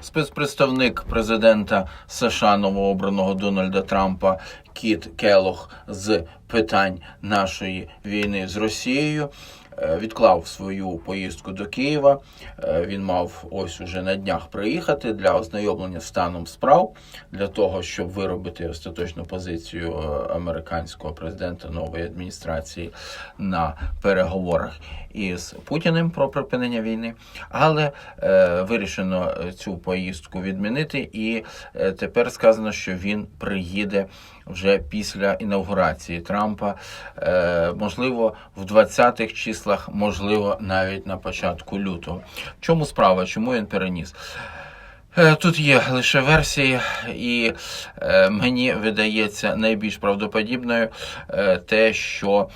спецпредставник президента США новообраного Дональда Трампа Кіт Келох з питань нашої війни з Росією. Е, Відклав свою поїздку до Києва. Е, Він мав ось уже на днях приїхати для ознайомлення станом справ для того, щоб виробити остаточну позицію е, американського президента нової адміністрації на переговорах із Путіним про припинення війни. Але е, вирішено цю поїздку відмінити, і тепер сказано, що він приїде вже після інаугурації Трампа, можливо, в 20-х числах, можливо, навіть на початку лютого. В чому справа? Чому він переніс? Е, Тут є лише версії, і е, мені видається найбільш правдоподібною е, те, що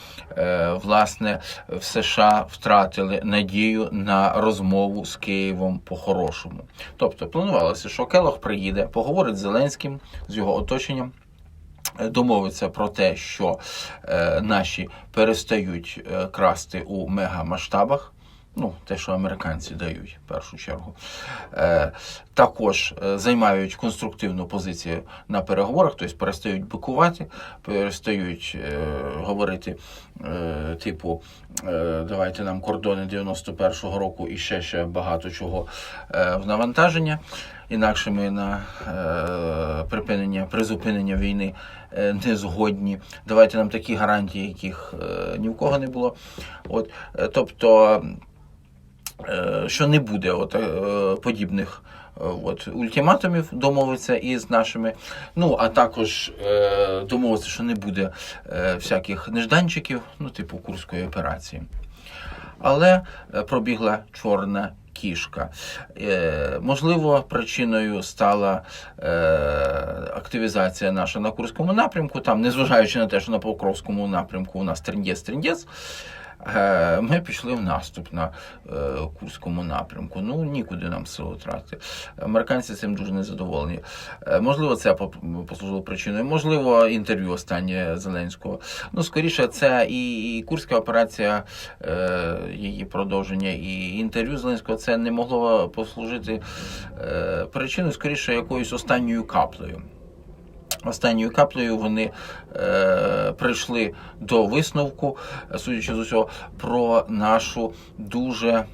власне в США втратили надію на розмову з Києвом по-хорошому. Тобто планувалося, що Келох приїде, поговорить з Зеленським, з його оточенням. Е, Домовиться про те, що е, наші перестають е, красти у мегамасштабах. Ну, те, що американці дають в першу чергу, е, також е, займають конструктивну позицію на переговорах, тобто перестають бикувати, перестають е, говорити, е, типу, е, давайте нам кордони 91-го року і ще ще багато чого е, в навантаження. Інакше ми на е, припинення, призупинення війни е, не згодні. Давайте нам такі гарантії, яких е, ні в кого не було. От, е, тобто е, що не буде от, е, подібних е, от, ультиматумів, домовиться із нашими. Ну, а також е, домовиться, що не буде е, всяких нежданчиків, ну, типу Курської операції. Але е, пробігла чорна кішка. Е, можливо, причиною стала е, активізація наша на Курському напрямку, там, незважаючи на те, що на Покровському напрямку у нас триндєс-триндєс. Ми пішли в наступ на е, Курському напрямку. Ну нікуди нам силу тратити. Американці цим дуже незадоволені. Е, Можливо, це послужило причиною. Можливо, інтерв'ю останнє Зеленського. Ну, скоріше, це і, Курська операція, е, її продовження, і інтерв'ю Зеленського це не могло послужити е, причиною, скоріше, якоюсь останньою каплею. Останньою каплею вони е, прийшли до висновку, судячи з усього, про нашу дуже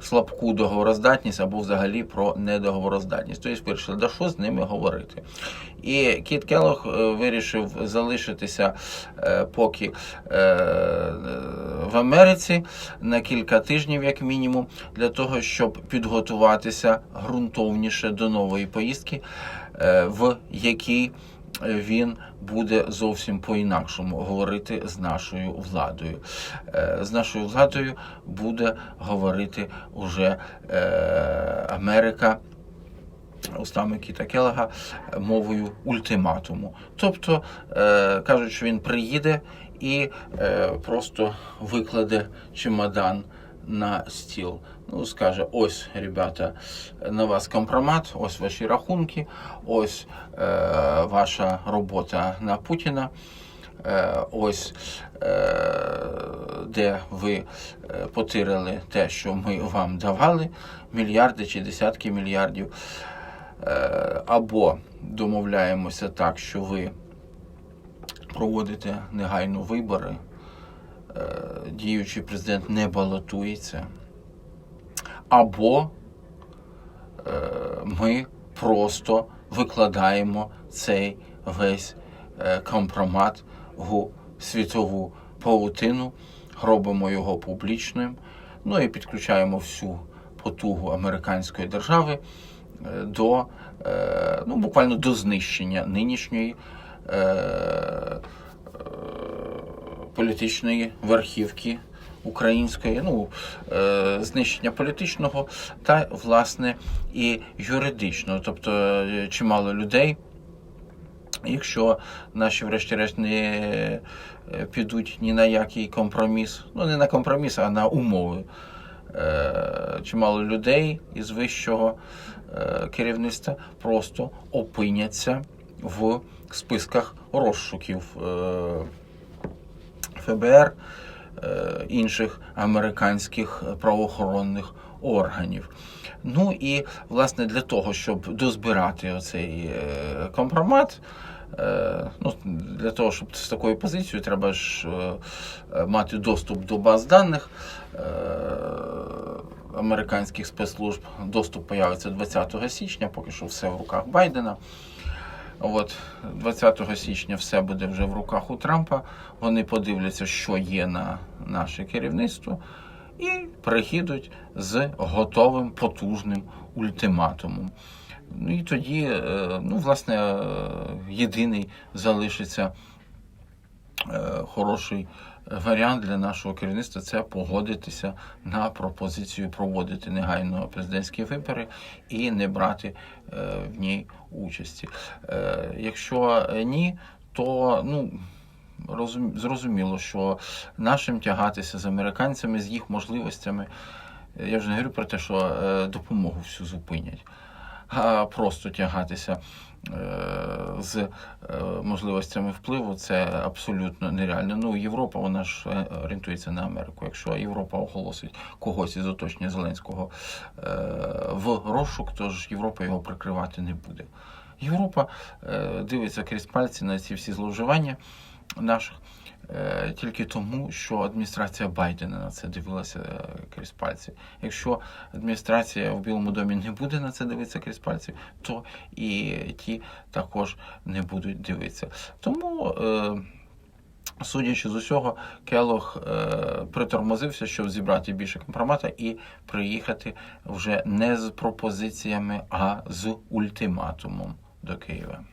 слабку договороздатність або взагалі про недоговороздатність. Тобто вирішили, да що з ними говорити. І Кіт Келох е, вирішив залишитися е, поки е, в Америці на кілька тижнів, як мінімум, для того, щоб підготуватися ґрунтовніше до нової поїздки, е, в якій він буде зовсім по-інакшому говорити з нашою владою. Е, З нашою владою буде говорити уже е, Америка. Устами Кіта Келега мовою ультиматуму. Тобто е, кажуть, що він приїде і просто викладе чемодан на стіл. Ну, скаже: ось, ребята, на вас компромат, ось ваші рахунки, ось е, ваша робота на Путіна. Е, ось е, де ви е, потирили те, що ми вам давали, мільярди чи десятки мільярдів. Або домовляємося так, що ви проводите негайно вибори, діючий президент не балотується, або е, ми просто викладаємо цей весь е, компромат у світову паутину, робимо його публічним, ну і підключаємо всю потугу американської держави е, до ну, буквально до знищення нинішньої політичної верхівки української, ну, е, знищення політичного та, власне, і юридичного. Тобто е, чимало людей. Якщо наші, врешті-решт, не е, підуть ні на який компроміс, ну не на компроміс, а на умови. Чимало людей із вищого керівництва просто опиняться в списках розшуків ФБР, е, інших американських правоохоронних органів. Ну і власне для того, щоб дозбирати оцей е, компромат. е, Ну, для того, щоб з такою позицією, треба ж мати доступ до баз даних американських спецслужб. Доступ появиться 20 січня, поки що все в руках Байдена. От 20 січня все буде вже в руках у Трампа. Вони подивляться, що є на наше керівництво, і приїдуть з готовим потужним ультиматумом. Ну і тоді, е, ну, власне, е, єдиний залишиться е, хороший варіант для нашого керівництва це погодитися на пропозицію проводити негайно президентські вибори і не брати е, в ній участі. Е, Якщо ні, то ну. розум- Зрозуміло, що нашим тягатися з американцями, з їх можливостями, е, я вже не говорю про те, що е, допомогу всю зупинять, просто тягатися е, з е, можливостями впливу це абсолютно нереально. Ну, Європа, вона ж е, орієнтується на Америку. Якщо Європа оголосить когось із оточення Зеленського в розшук, то ж Європа його прикривати не буде. Європа дивиться крізь пальці на ці всі зловживання наших. Е, Тільки тому, що адміністрація Байдена на це дивилася е, крізь пальці. Якщо адміністрація в Білому домі не буде на це дивитися крізь пальці, то і ті також не будуть дивитися. Тому, е, судячи з усього, Келох е, притормозився, щоб зібрати більше компромата і приїхати вже не з пропозиціями, а з ультиматумом до Києва.